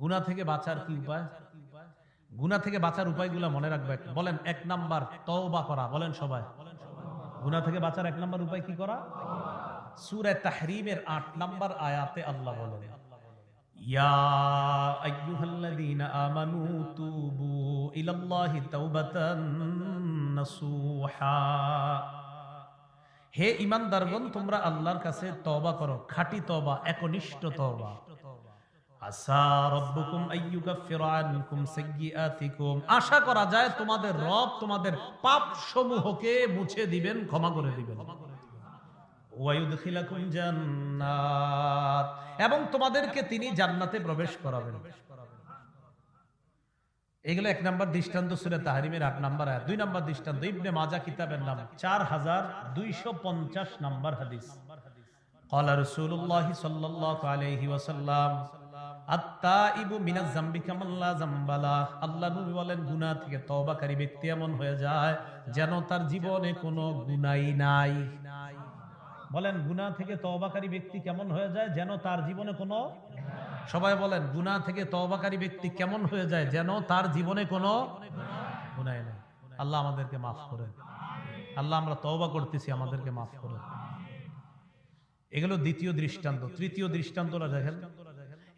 গুনা থেকে বাঁচার কি উপায়? গুনা থেকে বাঁচার উপায়গুলো মনে রাখবে। বলেন, এক নাম্বার তওবা করা। বলেন সবাই। গুনা থেকে বাঁচার এক নাম্বার উপায় কি করা? সূরা তাহরিমের আট নাম্বার আয়াতে আল্লাহ বলেন, ইয়া তুবু হে ইমানদারগণ তোমরা আল্লাহর কাছে তওবা করো। খাঁটি তওবা, একনিষ্ঠ তওবা। আসা রব্বুকুম আইয়ুকাফিরা আনকুম সাইয়্যাতিকুম আশা করা যায় তোমাদের রব তোমাদের পাপ সমূহকে মুছে দিবেন ক্ষমা করে দিবেন ওয়ায়ুদখিলাকুম জান্নাত এবং তোমাদেরকে তিনি জান্নাতে প্রবেশ করাবেন এগুলো এক নাম্বার দৃষ্টান্ত সুরে তাহারিমের আট নাম্বার আয়াত দুই নাম্বার দৃষ্টান্ত ইবনে মাজা কিতাবের নাম চার হাজার দুইশো পঞ্চাশ নাম্বার হাদিস قال رسول الله صلى الله عليه وسلم আল্লাহ ব্যক্তি কেমন হয়ে যায় যেন তার জীবনে কোনো সবাই বলেন, গুনাহ থেকে তওবাকারী ব্যক্তি কেমন হয়ে যায় যেন তার জীবনে কোনো গুনাহ নেই। আল্লাহ আমাদেরকে মাফ করেন আল্লাহ আমরা তওবা করতেছি, আমাদেরকে মাফ করেন এগুলো দ্বিতীয় দৃষ্টান্ত। তৃতীয় দৃষ্টান্তটা দেখেন।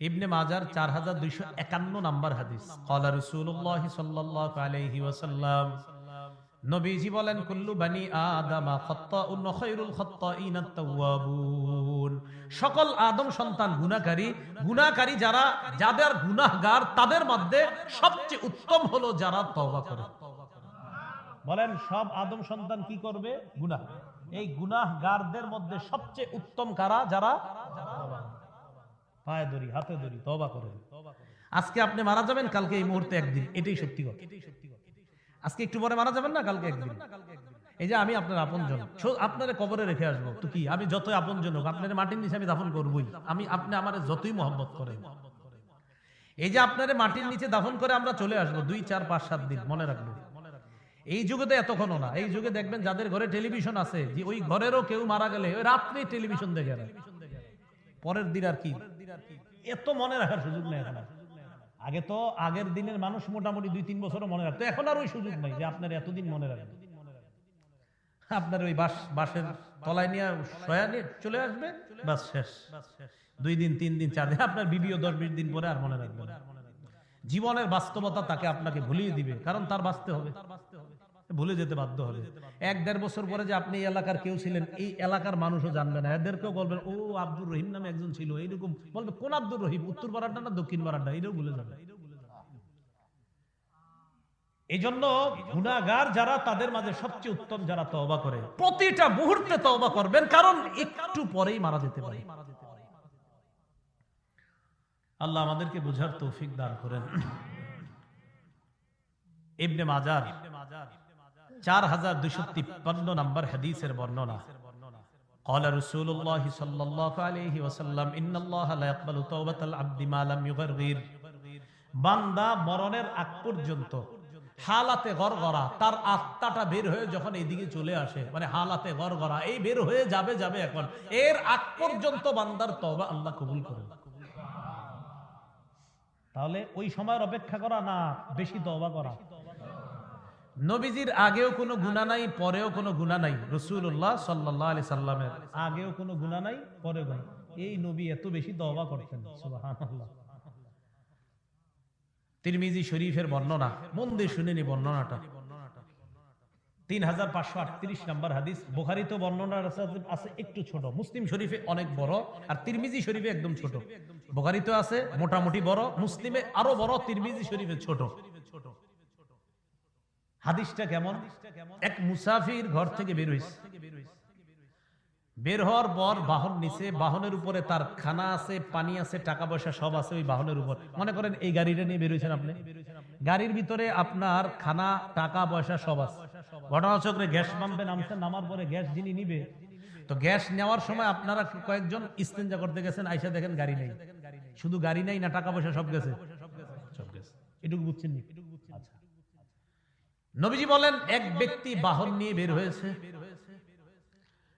ইবনে মাজার চার হাজার দুইশো একান্ন নাম্বার হাদিস। কলা রসুল্লাহ সাল্লাহ আলাইহি ওয়াসাল্লাম, নবীজি বলেন, কুল্লু বানি আদামা খাত্তাউন খায়রুল খাত্তাইনা তাওয়াবুন সকল আদম সন্তান গুনাহকারী গুনাহকারী যারা, যাদের গুনাহগার তাদের মধ্যে সবচেয়ে উত্তম হলো যারা তওবা করে। বলেন, সব আদম সন্তান কি করবে? গুনাহ। এই গুনাহগারদের মধ্যে সবচেয়ে উত্তম কারা? যারা? পায়ে ধরি, হাতে ধরি তবা করে আজকে আপনি মারা যাবেন, কালকে এই মুহূর্তে একদিন। এটাই সত্যি কথা। আজকে একটু পরে মারা যাবেন না, কালকে একদিন? এই যে আমি আপনার আপনারে কবরে রেখে আসব। তো কি? আমি যতই আপনজন হোক, আপনার মাটির নিচে আমি দাফন করবই। আমি, আপনি আমার যতই মহব্বত করেন। এই যে আপনারে মাটির নিচে দাফন করে আমরা চলে আসব, দুই, চার, পাঁচ, সাত দিন, মনে রাখব। এই যুগে তো এতক্ষণও না। এই যুগে দেখবেন যাদের ঘরে টেলিভিশন আছে, যে ওই ঘরেরও কেউ মারা গেলে, ওই রাত্রে টেলিভিশন দেখে না। পরের দিন আর কি? এত মনে রাখার সুযোগ নেই এখন আগে তো আগের দিনের মানুষ মোটামুটি দুই, তিন বছরও মনে রাখতো। এখন আর ওই সুযোগ নাই যে আপনার এতদিন মনে রাখবেন আপনার ওই বাস, বাসের তলায় নিয়ে সয়া নিয়ে চলে আসবে, বাস শেষ। দুই দিন, তিন দিন, চার দিন, আপনার ভিডিও দশ বিশ দিন পরে আর মনে রাখবে জীবনের বাস্তবতা তাকে আপনাকে ভুলিয়ে দিবে, কারণ তার বাঁচতে হবে। ভুলে যেতে বাধ্য হবে। এক দেড় বছর পরে যে আপনি এলাকার কেউ ছিলেন, এই এলাকার মানুষও জানবে না। এদেরকেও বলবেন, ও আব্দুর রহিম নামে একজন ছিল। এইরকম বলবে, কোন আব্দুর রহিম? উত্তর পাড়াটা না দক্ষিণ পাড়াটা? এটাও ভুলে যাবে। এই জন্য গুণাগার যারা, তাদের মাঝে সবচেয়ে উত্তম যারা তওবা করে, প্রতিটা মুহূর্তে তওবা করবেন, কারণ একটু পরেই মারা যেতে পারে। আল্লাহ আমাদেরকে বুঝার তৌফিক দান করেন। ইবনে মাজার চার হাজার দুশো তিপ্পান্ন নম্বর হাদিসের বর্ণনা قال رسول الله صلى الله عليه وسلم إن الله لا يقبل توبة العبد ما لم يغرغر বান্দা মরণের আগ পর্যন্ত হালাতে গড়গড়া তার আত্মাটা বের হয়ে যখন এইদিকে চলে আসে মানে হালাতে গড়গড়া এই বের হয়ে যাবে যাবে এখন এর আগ পর্যন্ত বান্দার তওবা আল্লাহ কবুল করে তাহলে ওই সময়ের অপেক্ষা করা না বেশি তওবা করা নবীজির আগেও কোনো গুণা নাই, পরেও কোনো গুণা নাই। রসুল্লাহ সাল্লাহ আলি সাল্লামের আগেও কোনো গুণা নাই পরে গুণা এই নবী এত বেশি দবা করতেন তিরমিজি শরীফের বর্ণনা, মন দিয়ে শুনেনি বর্ণনাটা। তিন হাজার পাঁচশো আটত্রিশ নাম্বার হাদিস, বোখারি তো বর্ণনা আছে একটু ছোট। মুসলিম শরীফে অনেক বড়, আর তিরমিজি শরীফে একদম ছোট। বোখারি তো আছে, মোটামুটি বড়, মুসলিমে আরও বড়, তিরমিজি শরীফে ছোট। হাদিসটা কেমন? এক মুসাফির ঘর থেকে বের হয়েছে বের হওয়ার পর বাহন নিচে বাহনের উপরে তার খানা আছে পানি আছে টাকা পয়সা সব আছে ওই বাহনের উপর। মনে করেন এই গাড়িটা নিয়ে বের হয়েছেন আপনি? গাড়ির ভিতরে আপনার খানা টাকা পয়সা সব আছে। ঘটনাচক্রে গ্যাস পাম্পে নামছেন নামার পরে গ্যাস যিনি নিবে তো গ্যাস নেওয়ার সময় আপনারা কয়েকজন ইস্তেঞ্জা করতে গেছেন আইসা দেখেন গাড়ি নেই। শুধু গাড়ি নেই না টাকা পয়সা সব গেছে। সব গেছে। এটুকু বুঝছেন নি? নবীজি বলেন, এক ব্যক্তি বাহন নিয়ে বের হয়েছে।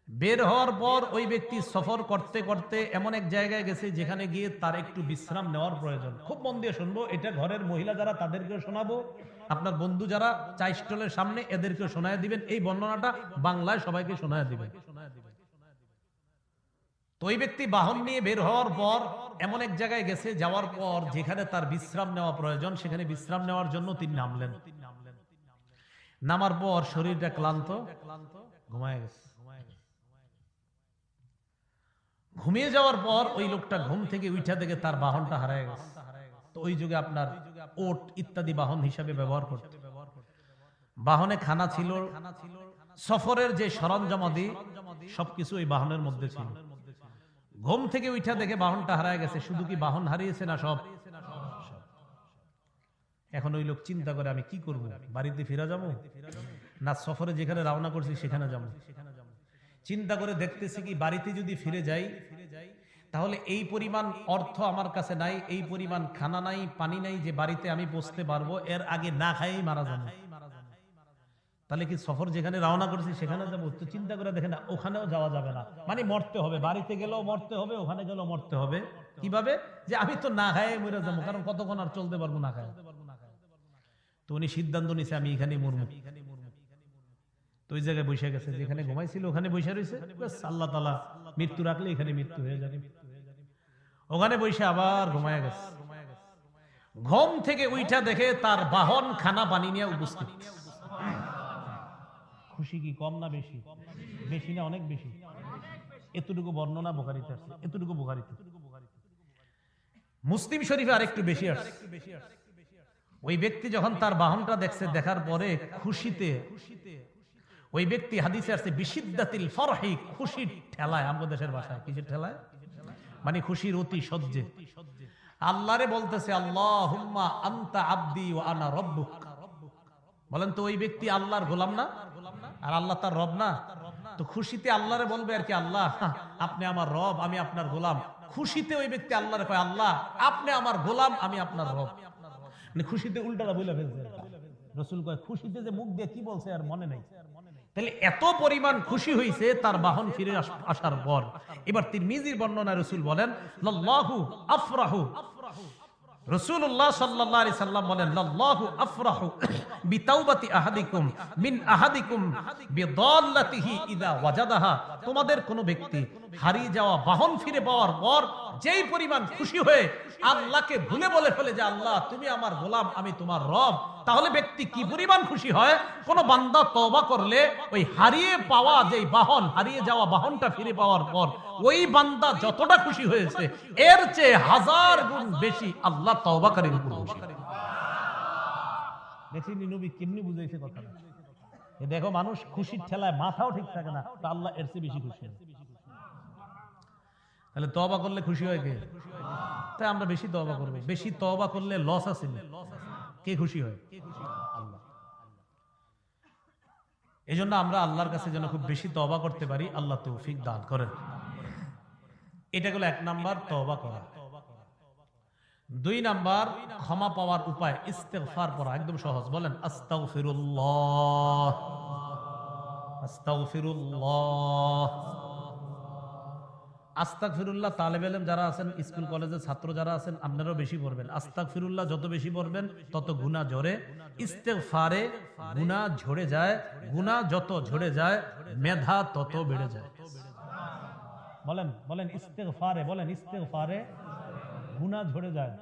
বের হওয়ার পর ওই ব্যক্তি সফর করতে করতে এমন এক জায়গায় গেছে যেখানে গিয়ে তার একটু বিশ্রাম নেওয়ার প্রয়োজন। খুব মন দিয়ে শুনব, এটা ঘরের মহিলা যারা তাদেরকেও শোনাবো। আপনার বন্ধু যারা চা স্টলের সামনে, এদেরকেও শোনায় দিবেন। এই বর্ণনাটা বাংলায় সবাইকে শোনায় দিবেন। তো ওই ব্যক্তি বাহন নিয়ে বের হওয়ার পর এমন এক জায়গায় গেছে, যাওয়ার পর যেখানে তার বিশ্রাম নেওয়া প্রয়োজন, সেখানে বিশ্রাম নেওয়ার জন্য তিনি নামলেন। নামার পর শরীরটা ক্লান্ত, ঘুমায় গেছে। ঘুমিয়ে যাওয়ার পর ওই লোকটা ঘুম থেকে উঠা থেকে তার বাহনটা হারায় গেছে। তো ওই যুগে আপনার ওট ইত্যাদি বাহন হিসাবে ব্যবহার করতে। বাহনে খানা ছিল, সফরের যে সরঞ্জামাদি, সবকিছু ওই বাহনের মধ্যে ছিল। ঘুম থেকে উঠা দেখে বাহনটা হারায় গেছে। শুধু কি বাহন হারিয়েছে না সব? এখন ওই লোক চিন্তা করে আমি কি করব? বাড়িতে ফিরা যাব? না সফরে যেখানে রওনা করছি সেখানে যাব। চিন্তা করে দেখতেছি কি বাড়িতে যদি ফিরে যাই তাহলে এই পরিমাণ অর্থ আমার কাছে নাই এই পরিমাণ খানা নাই পানি নাই যে বাড়িতে আমি বসতে পারব এর আগে না খাইই মারা যাব। তাহলে কি সফর যেখানে রওনা করছি সেখানে যাব? তো চিন্তা করে দেখেন না, ওখানেও যাওয়া যাবে না। মানে মরতে হবে বাড়িতে গেলেও মরতে হবে ওখানে গেলেও মরতে হবে। কীভাবে? যে আমি তো না খাই মরে যাব কারণ কতক্ষণ আর চলতে পারব না খায় তো উনি সিদ্ধান্ত নিছে, আমি এখানে মরমু তো ওই জায়গায় বসে গেছে, যেখানে ঘুমাইছিল ওখানে বসে রয়েছে। আল্লাহ তালা মৃত্যু রাখলে এখানে মৃত্যু হয়ে যাবে। ওখানে বসে আবার ঘুমায় গেছে। ঘুম থেকে উইঠা দেখে তার বাহন খানা পানি নিয়ে উপস্থিত। খুশি কি কম না বেশি? বেশি না, অনেক বেশি। এতটুকু বর্ণনা বোখারিতে আছে, এতটুকু বোখারিতে। মুসলিম শরীফে আরেকটু বেশি আসছে। ওই ব্যক্তি যখন তার বাহনটা দেখছে, দেখার পরে খুশিতে, ওই ব্যক্তি হাদিসে আসছে বিশিদ্দাতিল ফরহি খুশির ঠেলায় আমাদের দেশের ভাষায়। কিসের ঠেলায়? মানে খুশির অতি সহ্যে। আল্লাহরে বলতেছে আল্লাহ হুম্মা আন্তা আব্দি ও আনা রব্বুক। বলেন তো, ওই ব্যক্তি আল্লাহর গোলাম না? আর আল্লাহ তার রব না? তো খুশিতে আল্লাহরে বলবে আর কি, আল্লাহ, আপনি আমার রব, আমি আপনার গোলাম। খুশিতে ওই ব্যক্তি আল্লাহরে কয়, আল্লাহ, আপনি আমার গোলাম, আমি আপনার রব। মানে খুশিতে উল্টাটা বইলা ফেলছে। রসুল কয়, খুশিতে যে মুখ দিয়ে কি বলছে আর মনে নাই? তাহলে এত পরিমাণ খুশি হয়েছে তার বাহন ফিরে আস- আসার পর। এবার তিরমিজির বর্ণনা রসুল বলেন আফরাহু রসুল্লাহ সাল্লাহ আলি সাল্লাম বলেন, লাল্লাহু আফরাহু বিতাউবাতি আহাদিকুম মিন আহাদিকুম বিদাল্লাতিহি ইদা ওয়াজাদাহা। তোমাদের কোন ব্যক্তি হারিয়ে যাওয়া বাহন ফিরে পাওয়ার পর যেই পরিমাণ খুশি হয়ে আল্লাহকে ভুলে বলে ফেলে যে, আল্লাহ, তুমি আমার গোলাম, আমি তোমার রব। তাহলে ব্যক্তি কি পরিমাণ খুশি হয়? কোন বান্দা তবা করলে ওই হারিয়ে পাওয়া যেই বাহন, হারিয়ে যাওয়া বাহনটা ফিরে পাওয়ার পর ওই বান্দা যতটা খুশি হয়েছে, এর চেয়ে হাজার গুণ বেশি আল্লাহ তওবাকারীর উপর খুশি নবী কেমনি বুঝাইছে কথাটা? দেখো মানুষ খুশির ঠেলায় মাথাও ঠিক থাকে না তা আল্লাহ এর চেয়ে বেশি খুশি। তাহলে তবা করলে খুশি হয় কে? তাই আমরা বেশি তবা করব। বেশি তবা করলে লস আছে কে খুশি হয়? আল্লাহ। এই জন্য আমরা আল্লাহর কাছে যেন খুব বেশি তবা করতে পারি আল্লাহ তৌফিক দান করেন। এটা গেল এক নাম্বার তবা করা। দুই নাম্বার, ক্ষমা পাওয়ার উপায়, ইস্তেগফার পড়া, একদম সহজ। বলেন, আস্তাগফিরুল্লাহ। আস্তাক ফিরুল্লাহ তালেব এলেম যারা আছেন, স্কুল কলেজের ছাত্র যারা আছেন, আপনারাও বেশি পড়বেন। আস্তাক ফিরুল্লাহ যত বেশি পড়বেন, তত গুণা ঝরে। ইস্তেগফারে গুণা ঝরে যায় গুণা যত ঝরে যায়, মেধা তত বেড়ে যায়। বলেন বলেন, ইস্তেগফারে বলেন, ইস্তেগফারে গুণা ঝরে যায়।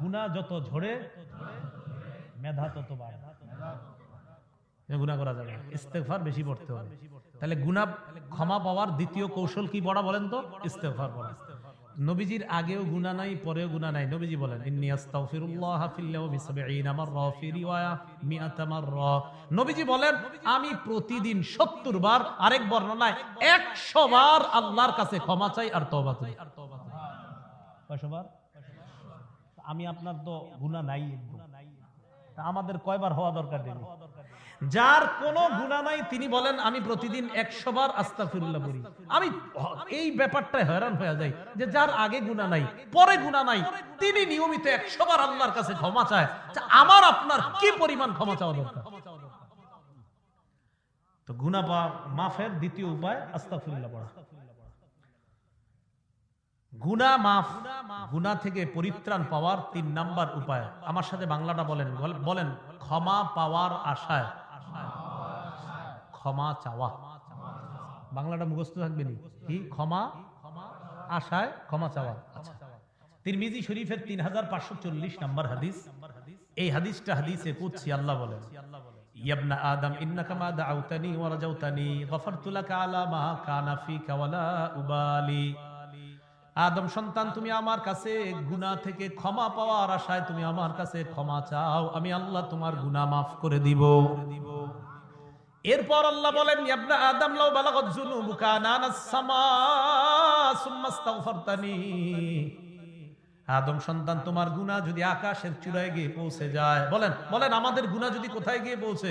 গুণা যত ঝরে, মেধা তত বাড়ে। গুণা করা যাবে না। ইস্তেগফার বেশি পড়তে হবে। তাহলে গুণা ক্ষমা পাওয়ার দ্বিতীয় কৌশল কি বলেন তো? ইস্তেগফার পড়া। নবীজির আগেও গুণা নাই, পরেও গুণা নাই। নবীজি বলেন, ইন্নী আস্তাগফিরুল্লাহ মাররা রিওয়ায়া মাররা। নবীজি বলেন, আমি প্রতিদিন 70 বার আরেক বর্ণনায় 100 বার আল্লাহর কাছে ক্ষমা চাই আর তওবা করি। কয়শো বার? আমি আপনার তো গুণা নাই আমাদের কয়বার হওয়া দরকার যার কোনো গুণা নাই তিনি বলেন আমি প্রতিদিন একশো বার আস্তাফিরুল্লাহ বলি আমি এই ব্যাপারটাই হয়রান হয়ে যাই যে যার আগে গুণা নাই পরে গুণা নাই তিনি নিয়মিত একশো বার আল্লাহর কাছে ক্ষমা চায়। আমার আপনার কি পরিমাণ ক্ষমা চাওয়া দরকার? তো তো গুনা মাফের দ্বিতীয় উপায় আস্তাফিরুল্লাহ পড়া। গুনা মাফ, গুনা থেকে পরিত্রাণ পাওয়ার তিন নাম্বার উপায়। আমার সাথে বাংলাটা বলেন বলেন, ক্ষমা পাওয়ার আশায়। ক্ষমা চাওয়া। বাংলাটা মুখস্থ থাকবে নি? কি? ক্ষমা আশায় ক্ষমা চাওয়া। আচ্ছা। তিরমিজি শরীফের তিন হাজার পাঁচশো চল্লিশ নাম্বার হাদিস। এই হাদিসটা হাদিসে কুদসি আল্লাহ বলেন। ইয়াবনা আদম, ইন্নাকা মা দাউতানি ওয়া রাজাউতানি, গফারতু লাকা আলা মা কানা ফিকা ওয়ালা উবালি। আদম সন্তান, তুমি আমার কাছে গুনাহ থেকে ক্ষমা পাওয়ার আশায় তুমি আমার কাছে ক্ষমা চাও। আমি আল্লাহ তোমার গুনাহ মাফ করে দিব। এরপর আল্লাহ বলেন আদম, লাউ বালাগাত যুনুবুকা আনানাস সামা আদম সন্তান, তোমার গুনাহ যদি আকাশের চূড়ায় গিয়ে পৌঁছে যায়, বলেন বলেন, আমাদের গুনাহ যদি কোথায় গিয়ে পৌঁছে?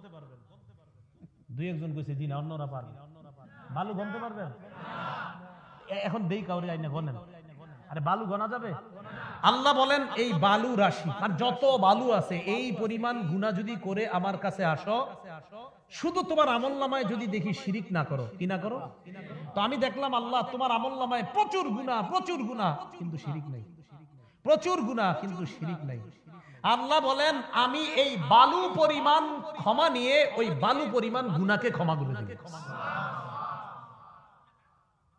দুই একজন কইছে, জি না, অন্যরা পারবে। বালু গমতে পারবেন? এখন দেই কাউরে আইনা গনেন। আরে, বালু গনা যাবে? আল্লাহ বলেন, এই বালু রাশি, আর যত বালু আছে, এই পরিমাণ গুণা যদি করে আমার কাছে আসো, শুধু তোমার আমল নামায় যদি দেখি শিরিক না করো, কি না করো? তো আমি দেখলাম, আল্লাহ, তোমার আমল নামায় প্রচুর গুণা প্রচুর গুণা, কিন্তু শিরিক নাই। প্রচুর গুণা, কিন্তু শিরিক নাই। আল্লাহ বলেন আমি এই বালু পরিমাণ ক্ষমা নিয়ে ওই বালু পরিমাণ গুনাকে ক্ষমা করে দিব।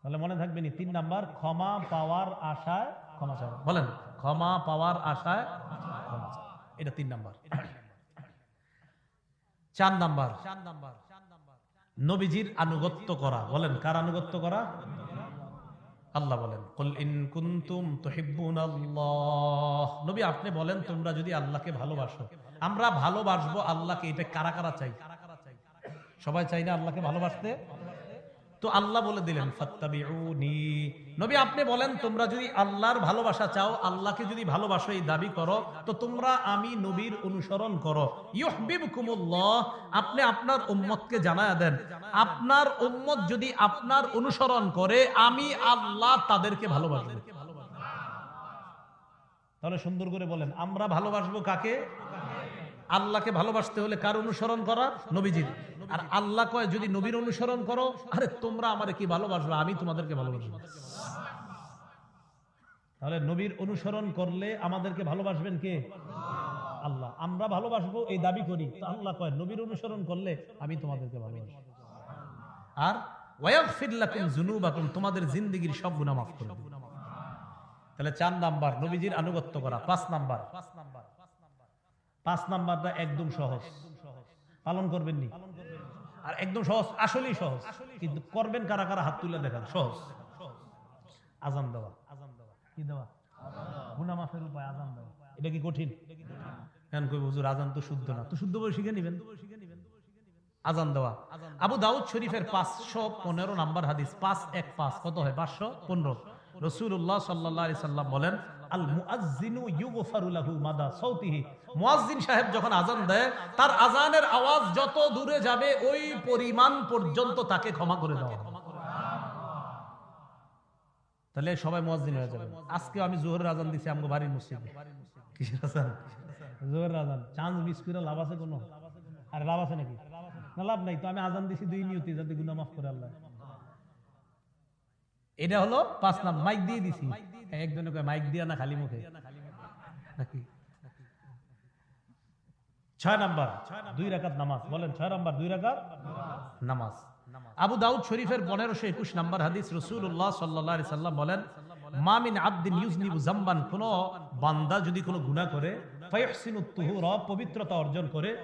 তাহলে মনে থাকবে নি তিন নাম্বার ক্ষমা পাওয়ার আশায় ক্ষমা চাওয়া। বলেন ক্ষমা পাওয়ার আশায় ক্ষমা চাওয়া। এটা তিন নাম্বার। চার নাম্বার। নবীজির আনুগত্য করা। বলেন কার আনুগত্য করা? আল্লাহ বলেন, কুল ইন কুনতুম তুহিব্বুনাল্লাহ। নবী, আপনি বলেন, তোমরা যদি আল্লাহকে ভালোবাসো, আমরা ভালোবাসবো আল্লাহকে। এটা কারা কারা চাই? সবাই চাই না আল্লাহকে ভালোবাসতে? তো আল্লাহ বলে দিলেন, ফাত্তাবিউনি। নবী, আপনি বলেন, তোমরা যদি আল্লাহর ভালোবাসা চাও, আল্লাহকে যদি ভালোবাসো, এই দাবি করো, তো তোমরা আমি নবীর অনুসরণ করো। ইউহবিবকুমুল্লাহ আপনি আপনার উম্মতকে জানায়া দেন, আপনার উম্মত যদি আপনার অনুসরণ করে, আমি আল্লাহ তাদেরকে ভালোবাসবো। তাহলে সুন্দর করে বলেন, আমরা ভালোবাসবো কাকে? আল্লাহকে ভালোবাসতে হলে কার অনুসরণ করা? নবীজির। আর আল্লাহ কয়, যদি নবীর অনুসরণ করো, আরে তোমরা আমারে কি ভালোবাসবে? আমি তোমাদেরকে ভালোবাসবো তাহলে নবীর অনুসরণ করলে আমাদেরকে ভালোবাসবেন কে? আল্লাহ। আমরা ভালোবাসবো, এই দাবি করি। তো আল্লাহ কয়, নবীর অনুসরণ করলে আমি তোমাদেরকে ভালোবাসবো আর তোমাদের জিন্দেগীর সব গুনাহ মাফ করে তাহলে চার নাম্বার, নবীজির আনুগত্য করা। পাঁচ নাম্বার পাঁচ নাম্বারটা একদম সহজ। পালন করবেন নি? আর একদম সহজ, আসলেই সহজ। কিন্তু করবেন কারা কারা? হাত তুলে দেখান। সহজ। আজান দেওয়া। কি দেওয়া? গুনা মাফের উপায়, আজান দেওয়া। এটা কি কঠিন? কেন কই হুজুর, আজান তো শুদ্ধ না। তো শুদ্ধ বই শিখে নিবেন। আজান দেওয়া। আবু দাউদ শরীফের পাঁচশো পনেরো নাম্বার হাদিস, পাঁচ এক পাঁচ, কত হয়? পাঁচশো পনেরো। রসুল্লাহ সাল্লাহ সাল্লাম বলেন তাহলে সবাই হয়ে যাবে। আজকে আমি আজান দিছি লাভ নাই। তো আমি আজান দিছি দুই নিয়তি, যাতে গুনাহ মাফ করে আল্লাহ। এটা হলো পাঁচ নাম মাইক দিয়ে দিছি। একজনে কয় মাইক দিয়া না, খালি মুখে? ছয় নাম্বার, দুই রাকাত নামাজ। বলেন, ছয় নাম্বার, দুই রাকাত নামাজ। আবু দাউদ শরীফের পনেরোশো একুশ নাম্বার হাদিস রসুল্লাহ সাল্লাহ সাল্লাম বলেন মামিন আব্দিন ইউজনিবু জাম্বান কোন বান্দা যদি কোনো গুণা করে পবিত্রতা অর্জন করে।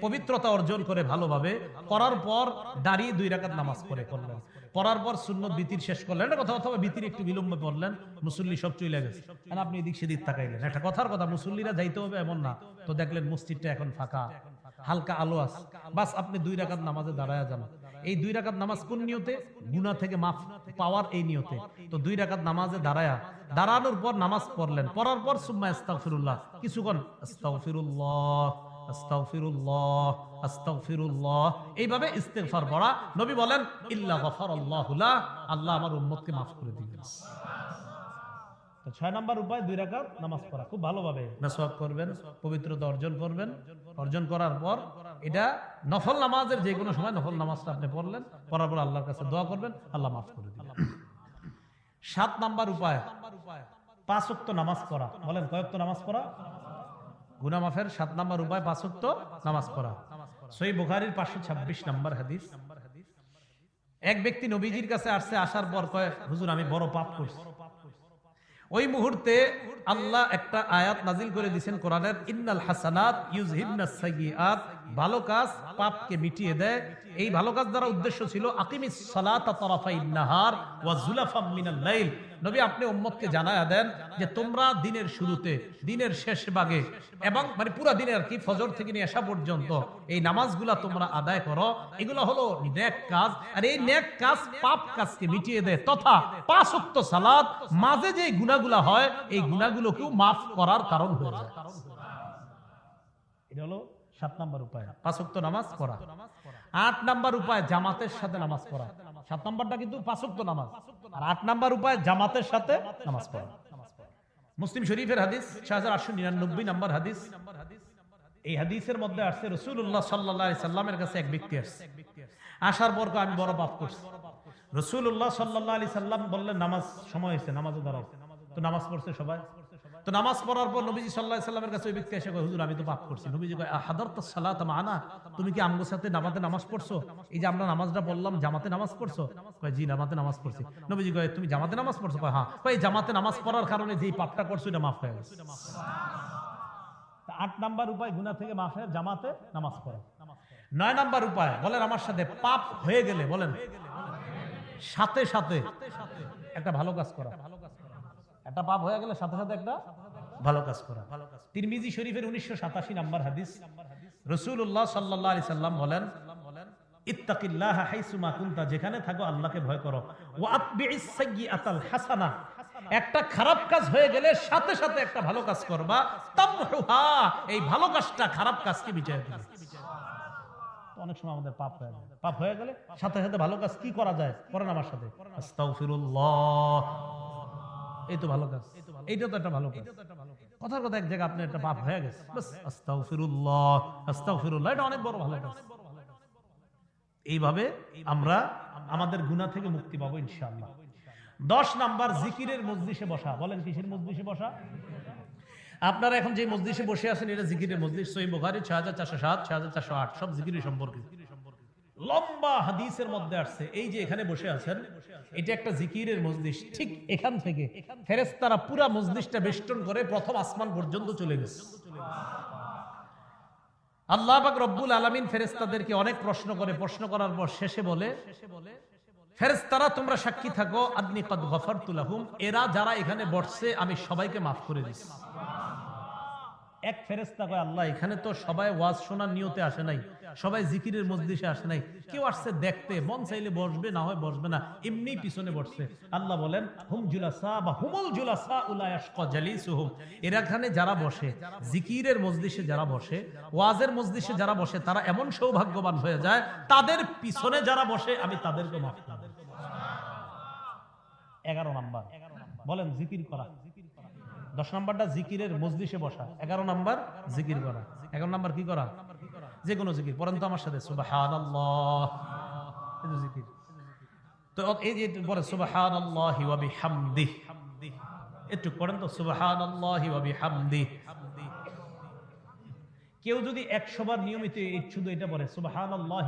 পবিত্রতা অর্জন করে ভালোভাবে। করার পর দাঁড়িয়ে দুই নামাজ পড়ে করলেন। পড়ার পর বিতির শেষ করলেন। একটা কথা অথবা একটু বিলম্বে পড়লেন মুসল্লি সব চলে গেছে। আপনি এদিক সেদিক তাকাইলেন। একটা কথার কথা, মুসল্লিরা যাইতে হবে এমন না। তো দেখলেন মসজিদটা এখন ফাঁকা। হালকা আলো আছে। বাস আপনি দুই রাকাত নামাজে দাঁড়ায় যান। এই দুই রাকাত নামাজ কোন নিয়তে? গুনা থেকে মাফ পাওয়ার এই নিয়তে। তো দুই রাকাত নামাজে দাঁড়ায়া, দাঁড়ানোর পর নামাজ পড়লেন। পড়ার পর সুম্মা ইস্তাগফিরুল্লাহ কিছুক্ষণ, আস্তাগফিরুল্লাহ আস্তাগফিরুল্লাহ এইভাবে ইস্তেগফার পড়া। নবী বলেন, ইল্লা আল্লাহ আমার উম্মতকে মাফ করে দিবেন। ছয় নাম্বার উপায়, দুই রাকাত নামাজ পড়া। খুব ভালোভাবে মেসওয়াক করবেন, পবিত্রতা অর্জন করবেন। অর্জন করার পর এটা নফল নামাজের যে কোনো সময় নফল নামাজটা আপনি পড়লেন, পড়ার পর আল্লাহর কাছে দোয়া করবেন, আল্লাহ মাফ করে দিবেন। সাত নাম্বার উপায়, পাঁচ নামাজ পড়া। বলেন কয়েকত নামাজ পড়া? গুনা মাফের সাত নাম্বার উপায়, পাঁচ ওয়াক্ত নামাজ পড়া। সই বুখারীর পাঁচশো ছাব্বিশ নাম্বার হাদিস। এক ব্যক্তি নবীজির কাছে আসছে, আসার পর কয়, হুজুর, আমি বড় পাপ করছি। ওই মুহূর্তে আল্লাহ একটা আয়াত নাজিল করে দিয়েছেন কোরআনের ইন্নাল হাসানাত ইউজহিবনাস সাইয়্যাত ভালো কাজ পাপকে মিটিয়ে দেয়। এই ভালো কাজ দ্বারা উদ্দেশ্য ছিল আকিমিস সালাতা লাইল। নবী আপনি উম্মতকে জানায়া দেন যে তোমরা দিনের শুরুতে, দিনের শেষ ভাগে এবং মানে পুরা দিনের আর কি, ফজর থেকে নিয়ে আসা পর্যন্ত এই নামাজগুলা তোমরা আদায় করো। এগুলো হলো নেক কাজ। আর এই নেক কাজ পাপ কাজকে মিটিয়ে দেয় তথা পাঁচ ওয়াক্ত সালাত, মাঝে যে গুনাহগুলা হয়, এই গুনাহগুলোকেও মাফ করার কারণ হয়ে যায়। এটা হলো সাত নাম্বার উপায়। পাঁচ ওয়াক্ত নামাজ পড়া। আট নাম্বার উপায় জামাতের সাথে নামাজ পড়া। সাত নাম্বারটা কিন্তু পাঁচ ওয়াক্ত নামাজ। আর আট নাম্বার উপায় জামাতের সাথে নামাজ পড়া। মুসলিম শরীফের হাদিস ছয় হাজার আটশো নিরানব্বই নাম্বার হাদিস। এই হাদিসের মধ্যে আসছে রসুল্লাহ সাল্লাহ সাল্লামের কাছে এক ব্যক্তি আসছে। আসার পর আমি বড় পাপ করছি। রসুল্লাহ সাল্লাহ আলি সাল্লাম বললেন নামাজ সময় হয়েছে নামাজে দাঁড়াও। তো নামাজ পড়ছে সবাই। তো নামাজ পড়ার পর নবীজি সাল্লাহ সাল্লামের কাছে ওই ব্যক্তি এসে কয়, হুজুর, আমি তো পাপ করছি। নবীজি কয় হাদার তো সালাত মানা। তুমি কি আমগোর সাথে নামাতে নামাজ পড়ছো? এই যে আমরা নামাজটা বললাম জামাতে নামাজ পড়ছো? কয়, জি নামাতে নামাজ পড়ছি। নবীজি কয়, তুমি জামাতে নামাজ পড়ছো? কয় হ্যাঁ। কয় জামাতে নামাজ পড়ার কারণে যে পাপটা করছ এটা মাফ হয়ে গেছে। আট নাম্বার উপায় গুনা থেকে মাফ মাফের জামাতে নামাজ পড়া। নয় নাম্বার উপায়, বলেন আমার সাথে পাপ হয়ে গেলে, বলেন, সাথে সাথে একটা ভালো কাজ করা। একটা পাপ হয়ে গেলে সাথে সাথে একটা ভালো কাজ করা। তিরমিজি শরীফের উনিশশো সাতাশি নাম্বার হাদিস। রসুল্লাহ সাল্লাহ আলি সাল্লাম বলেন যেখানে থাকো আল্লাহকে ভয় করো। একটা খারাপ কাজ হয়ে গেলে সাথে সাথে একটা ভালো কাজ করবা। এই ভালো কাজটা, খারাপ কাজকে দিবে। অনেক সময় আমাদের পাপ হয়ে যায়। পাপ হয়ে গেলে সাথে সাথে ভালো কাজ কি করা যায়? করেন আমার সাথে। এই তো ভালো কাজ। এইটা তো একটা ভালো কাজ। কথার কথা এক জায়গায় আপনার একটা পাপ হয়ে গেছে। বাস, আস্তাগফিরুল্লাহ আস্তাগফিরুল্লাহ, এটা অনেক বড় ভালো কাজ। এইভাবে আমরা আমাদের গুনাহ থেকে মুক্তি পাবো ইনশাআল্লাহ। দশ নাম্বার জিকিরের মজলিসে বসা। বলেন, কিসের মজলিসে বসা? আপনারা এখন যে মসজিদে বসে আছেন, এটা জিকিরের মসজিদ সহি বুখারী, ছয় হাজার চারশো সাত, ছয় হাজার চারশো আট, সব জিকিরের সম্পর্কে। লম্বা হাদিসের মধ্যে আসছে। এই যে এখানে বসে আছেন, এটা একটা জিকিরের মসজিদ ঠিক এখান থেকে ফেরেস্তারা পুরা মসজিদটা বেষ্টন করে প্রথম আসমান পর্যন্ত চলে গেছে। আল্লাহ পাক রব্বুল আলামিন ফেরেস্তাদেরকে অনেক প্রশ্ন করে। প্রশ্ন করার পর শেষে বলে ফেরেস্তারা তোমরা সাক্ষী থাকো, আদনি কদ গফারতু লাহুম, এরা যারা এখানে বসছে, আমি সবাইকে মাফ করে দিচ্ছি এক ফেরেস্তা কয়, আল্লাহ, এখানে তো সবাই ওয়াজ শোনার নিয়তে আসে নাই, সবাই জিকিরের মজলিসে আসে নাই। কেউ আসছে দেখতে, মন চাইলে বসবে, না হয় বসবে না এমনি পিছনে বসছে। আল্লাহ বলেন, হুম জুলাসা বা হুমুল জুলাসা উলায়াশকা জালিসুহুম। এরা এখানে যারা বসে, জিকিরের মজলিসে যারা বসে, ওয়াজের মজলিসে যারা বসে, তারা এমন সৌভাগ্যবান হয়ে যায়, তাদের পিছনে যারা বসে, আমি তাদেরকে মাফ করে। দিই। এগারো নাম্বার, বলেন, জিকির করা। দশ নাম্বারটা জিকিরের মজলিসে বসা। এগারো নাম্বার জিকির করা। এগারো নাম্বার কি করা? যে কোনো জিকির। পড়েন তো আমার সাথে জিকির। তো এই যে পরে বিহামদিহি একটু পড়েন তো বিহামদিহি কেউ যদি একশো বার নিয়মিত এটা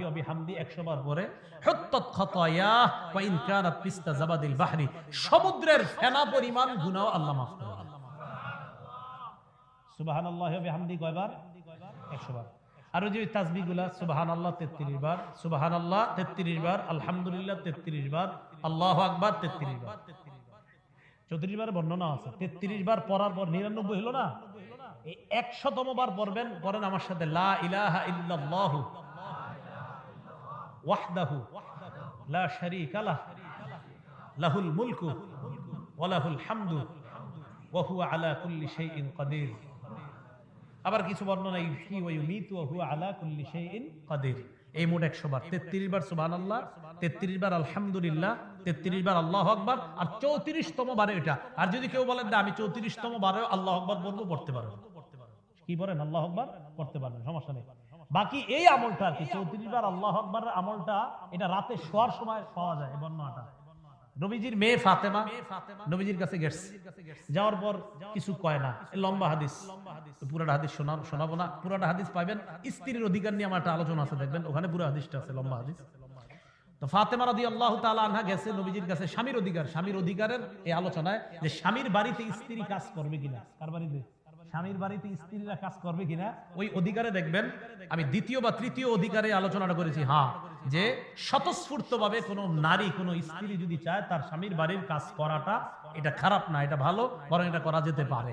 ওয়া বিহামদি একশো বার বাহরি, সমুদ্রের ফেনা পরিমাণ গুনাহ আল্লাহ মাফ করে দেন। সুবহানাল্লাহি ওয়া বিহামদি, কয়বার? 100 বার আর ওই যে তাসবিহগুলা, সুবহানাল্লাহ 33 বার সুবহানাল্লাহ 33 বার আলহামদুলিল্লাহ 33 বার আল্লাহু আকবার 33 বার 34 বার বর্ণনা আছে। 33 বার পড়ার পর 99 হলো না? এই একশোতম বার পড়বেন, পড়েন আমার সাথে, লা ইলাহা ইল্লাল্লাহু। ওয়াহদাহু। লা শারীকা লাহ। লাহুল মুলকু। ওয়া লাহুল হামদু। ওয়া হুয়া আলা কুল্লি শাইইন কাদির। আবার কিছু বর্ণনা এই মোট 100 বার 33 বার সুবহানাল্লাহ 33 বার আলহামদুলিল্লাহ 33 বার আল্লাহু আকবার, আর 34 তম বারে এটা। আর যদি কেউ বলেন আমি 34 তম বারে আল্লাহু আকবার বলব পড়তে পারব কি বলেন, আল্লাহ আকবার করতে পারবেন, সমস্যা নেই। বাকি এই আমলটা আর কি, চৌত্রিশ বার আল্লাহ আকবরের আমলটা, এটা রাতে শোয়ার সময় পাওয়া যায় বর্ণনাটা। নবীজির মেয়ে ফাতেমা নবীজির কাছে গেছে। যাওয়ার পর কিছু কয় না। লম্বা হাদিস। পুরাটা হাদিস শোনা শোনাবো না। পুরাটা হাদিস পাইবেন। স্ত্রীর অধিকার নিয়ে আমার একটা আলোচনা আছে, দেখবেন। ওখানে পুরো হাদিসটা আছে, লম্বা হাদিস। স্বামীর অধিকার। স্বামীর অধিকারের এই আলোচনায় যে স্বামীর বাড়িতে স্ত্রী কাজ করবে কিনা। কার বাড়িতে? স্বামীর বাড়িতে স্ত্রীরা কাজ করবে কিনা, ওই অধিকারে দেখবেন, আমি দ্বিতীয় বা তৃতীয় অধিকারে আলোচনাটা করেছি হ্যাঁ যে স্বতঃস্ফূর্ত ভাবে কোনো নারী, কোনো স্ত্রী যদি চায় তার স্বামীর বাড়ির কাজ করাটা, এটা খারাপ না, এটা ভালো, বরং এটা করা যেতে পারে।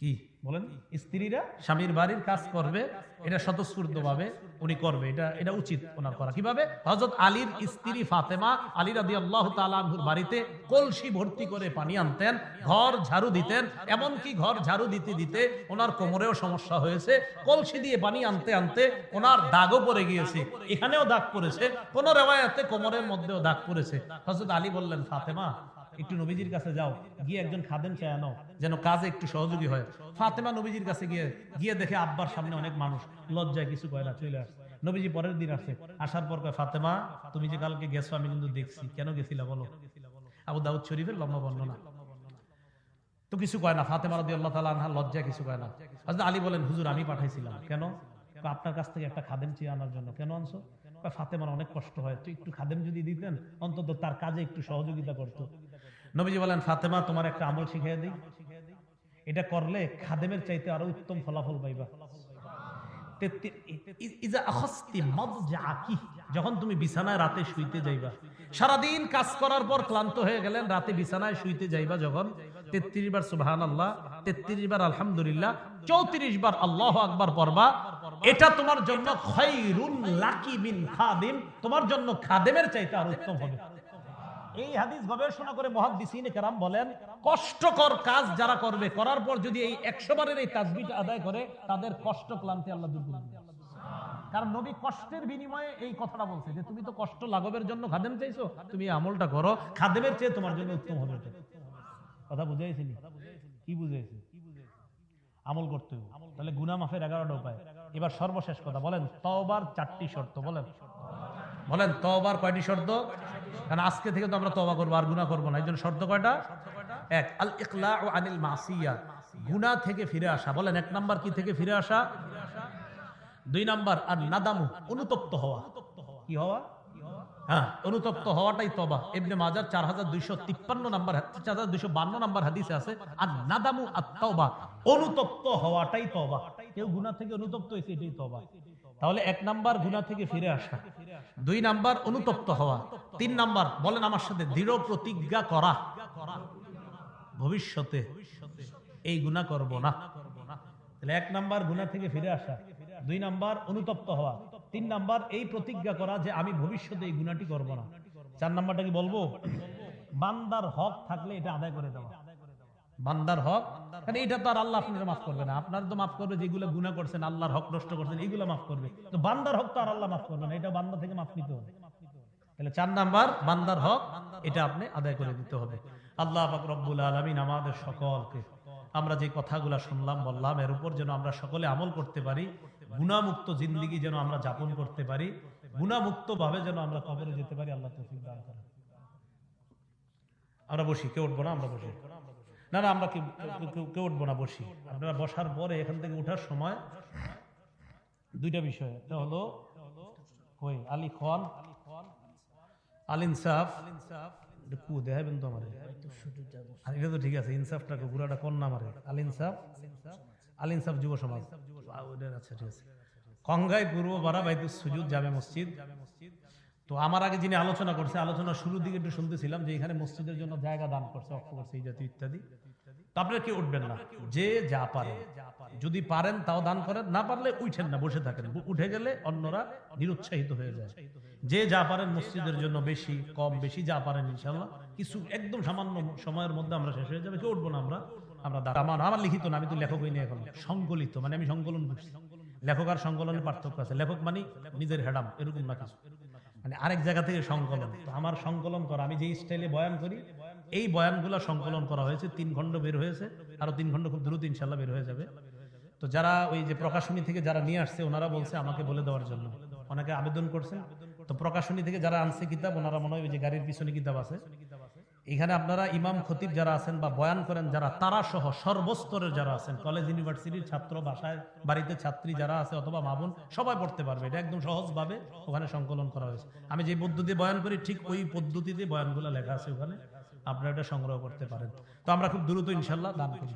কি বলেন? স্ত্রীরা স্বামীর বাড়ির কাজ করবে এটা স্বতঃস্ফূর্ত ভাবে উনি করবে এটা এটা উচিত ওনার করা। কীভাবে? হজরত আলীর স্ত্রী ফাতেমা আলী রাদি আল্লাহ তালুর বাড়িতে কলসি ভর্তি করে পানি আনতেন ঘর ঝাড়ু দিতেন এমনকি ঘর ঝাড়ু দিতে দিতে ওনার কোমরেও সমস্যা হয়েছে। কলসি দিয়ে পানি আনতে আনতে ওনার দাগও পড়ে গিয়েছে। এখানেও দাগ পড়েছে কোনো রেওয়ায়তে কোমরের মধ্যেও দাগ পড়েছে। হজরত আলী বললেন ফাতেমা একটু নবীজির কাছে যাও, গিয়ে একজন খাদেম চায় আনো যেন কাজে একটু সহযোগী হয়। ফাতেমা নবীজির কাছে গিয়ে গিয়ে দেখে আব্বার সামনে অনেক মানুষ লজ্জায় কিছু কয় না, চলে আসে। নবীজি পরের দিন আসে, আসার পর কয়, ফাতেমা, তুমি যে কালকে গেছো, আমি কিন্তু দেখছি। কেন গেছিলা বলো? আবু দাউদ শরীফের লম্বা বর্ণনা। তো কিছু কয় না, ফাতেমা রাদি আল্লাহ তালা আনহা লজ্জা কিছু কয় না। হযরত আলী বলেন, হুজুর, আমি পাঠাইছিলাম। কেন? আপনার কাছ থেকে একটা খাদেম চেয়ে আনার জন্য। কেন আনছো? ফাতেমার অনেক কষ্ট হয়। তো একটু খাদেম যদি দিতেন, অন্তত তার কাজে একটু সহযোগিতা করতো। নবীজি বলেন, ফাতেমা, তোমার একটা আমল শিখিয়ে দিই। এটা করলে খাদেমের চাইতে আরও উত্তম ফলাফল পাইবা। যখন তুমি বিছানায় রাতে শুইতে যাইবা। সারাদিন কাজ করার পর ক্লান্ত হয়ে গেলেন, রাতে বিছানায় শুইতে যাইবা যখন। তেত্রিশ বার সুবহান আল্লাহ তেত্রিশ বার আলহামদুলিল্লাহ, চৌত্রিশ বার আল্লাহ আকবার পড়বা। এটা তোমার জন্য তোমার জন্য খাদেমের চাইতে আর উত্তম হবে। এই হাদিস গবেষণা করে মহাদিসিন কেরাম বলেন, কষ্টকর কাজ যারা করবে, করার পর যদি এই একশো বারের এই তাজবিটা আদায় করে, তাদের কষ্ট ক্লান্তি আল্লাহ দূর করে দিবেন। কারণ নবী কষ্টের বিনিময়ে এই কথাটা বলছে যে, তুমি তো কষ্ট লাঘবের জন্য খাদেম চাইছো, তুমি আমলটা করো, খাদেমের চেয়ে তোমার জন্য উত্তম হবে কথা বুঝাইছি? কি বুঝাইছি? আমল করতে হবে। তাহলে গুনা মাফের এগারোটা উপায়। এবার সর্বশেষ কথা বলেন, তওবার চারটি শর্ত বলেন। বলেন, তওবার কয়টি শর্ত? কারণ আজকে থেকে তো আমরা তবা করব, আর গুনাহ করব না। এই জন্য শর্ত কয়টা? এক আল ইকলা ও আনিল মাসিয়া। গুনাহ থেকে ফিরে আসা। বলেন, এক নাম্বার কি থেকে ফিরে আসা? দুই নাম্বার আর নাদামু অনুতপ্ত হওয়া। কি হওয়া? হ্যাঁ অনুতপ্ত হওয়াটাই তবা এমনি মাজার চার হাজার দুইশো তিপ্পান্ন নাম্বার চার হাজার দুইশো বান্ন নাম্বার হাদিসে আছে আর নাদামু তবা অনুতপ্ত হওয়াটাই তবা কেউ গুনাহ থেকে অনুতপ্ত হয়েছে, এটাই তবা তাহলে এক নাম্বার গুনাহ থেকে ফিরে আসা। দুই নাম্বার অনুতপ্ত হওয়া। তিন নাম্বার বলেন আমার সাথে দৃঢ় প্রতিজ্ঞা করা। ভবিষ্যতে এই গুনাহ করব না। তাহলে এক নাম্বার গুনাহ থেকে ফিরে আসা। দুই নাম্বার অনুতপ্ত হওয়া। তিন নাম্বার এই প্রতিজ্ঞা করা যে আমি ভবিষ্যতে এই গুনাহটি করব না। চার নাম্বারটা কি বলব? বান্দার হক থাকলে এটা আদায় করে দেওয়া। বান্দার হক। কারণ এটা তো আর আল্লাহ আপনার মাফ করবে না। আপনার তো মাফ করবে যেগুলো গুনাহ করছেন আল্লাহর হক নষ্ট করছেন এগুলো মাফ করবে। তো বান্দার হক তো আর আল্লাহ মাফ করবে না। এটা বান্দা থেকে মাফ নিতে হবে। তাহলে চার নাম্বার বান্দার হক এটা আপনি আদায় করে দিতে হবে। আল্লাহ রব্বুল আলমিন আমাদের সকলকে আমরা যে কথাগুলো শুনলাম বললাম এর উপর যেন আমরা সকলে আমল করতে পারি গুণামুক্ত জিন্দিগি যেন আমরা যাপন করতে পারি গুণামুক্ত ভাবে যেন আমরা কবরে যেতে পারি আল্লাহ তৌফিক দান করেন। আমরা বসি কেউ উঠবো না আমরা বসি। না না, আমরা কেউ- উঠবো না, বসি। আপনারা বসার পরে এখান থেকে ওঠার সময় দুইটা বিষয়। একটা হলো, কই? আলী খান, আল ইনসাফ, এটা কু, দেখাবেন তো আমার। আর এটা তো ঠিক আছে, ইনসাফটাকে কোন নাম আরে? আল ইনসাফ আল ইনসাফ যুব সমাজ। আচ্ছা ঠিক আছে। কঙ্গাই পূর্ব বারা বাইতু সুজুদ জামে মসজিদ। তো আমার আগে যিনি আলোচনা করছে আলোচনা শুরুর দিকে একটু শুনতেছিলাম যে এখানে মসজিদের জন্য জায়গা দান করছে, অক্ষ করছে এই জাতীয় ইত্যাদি। তো আপনারা কি উঠবেন না। যে যা পারেন। যদি পারেন তাও দান করেন, না পারলে উঠেন না, বসে থাকেন। উঠে গেলে অন্যরা নিরুৎসাহিত হয়ে যায়। যে যা পারেন মসজিদের জন্য বেশি, কম, বেশি যা পারেন ইনশাল্লাহ কিছু একদম সামান্য সময়ের মধ্যে আমরা শেষ হয়ে যাবে। কেউ উঠবো না আমরা। আমরা আমার আমার লিখিত না, আমি তো লেখক হইনি এখন। সংকলিত মানে আমি সংকলন করছি। লেখক আর সংকলনের পার্থক্য আছে। লেখক মানে নিজের হেডাম, এরকম না কিছু। মানে আরেক জায়গা থেকে সংকলন। আমার সংকলন করা, আমি যে স্টাইলে বয়ান করি, এই বয়ানগুলো সংকলন করা হয়েছে, তিন খণ্ড বের হয়েছে, আরও তিন খণ্ড খুব দ্রুত ইনশাল্লাহ বের হয়ে যাবে। তো যারা ওই যে প্রকাশনী থেকে যারা নিয়ে আসছে, ওনারা বলছে আমাকে বলে দেওয়ার জন্য। অনেকে আবেদন করছে। তো প্রকাশনী থেকে যারা আনছে কিতাব, ওনারা মনে হয় ওই যে গাড়ির পিছনে কিতাব আছে এখানে আপনারা ইমাম খতিব যারা আছেন বা বয়ান করেন, যারা তারা সহ সর্বস্তরের যারা আছেন, কলেজ, ইউনিভার্সিটির ছাত্র, বাসায়, বাড়িতে ছাত্রী যারা আছে অথবা মামুন সবাই পড়তে পারবে। এটা একদম সহজভাবে ওখানে সংকলন করা হয়েছে। আমি যে পদ্ধতি বয়ান করি, ঠিক ওই পদ্ধতিতে বয়ানগুলো লেখা আছে ওখানে। আপনারা এটা সংগ্রহ করতে পারেন। তো আমরা খুব দ্রুত ইনশাল্লাহ দান করি।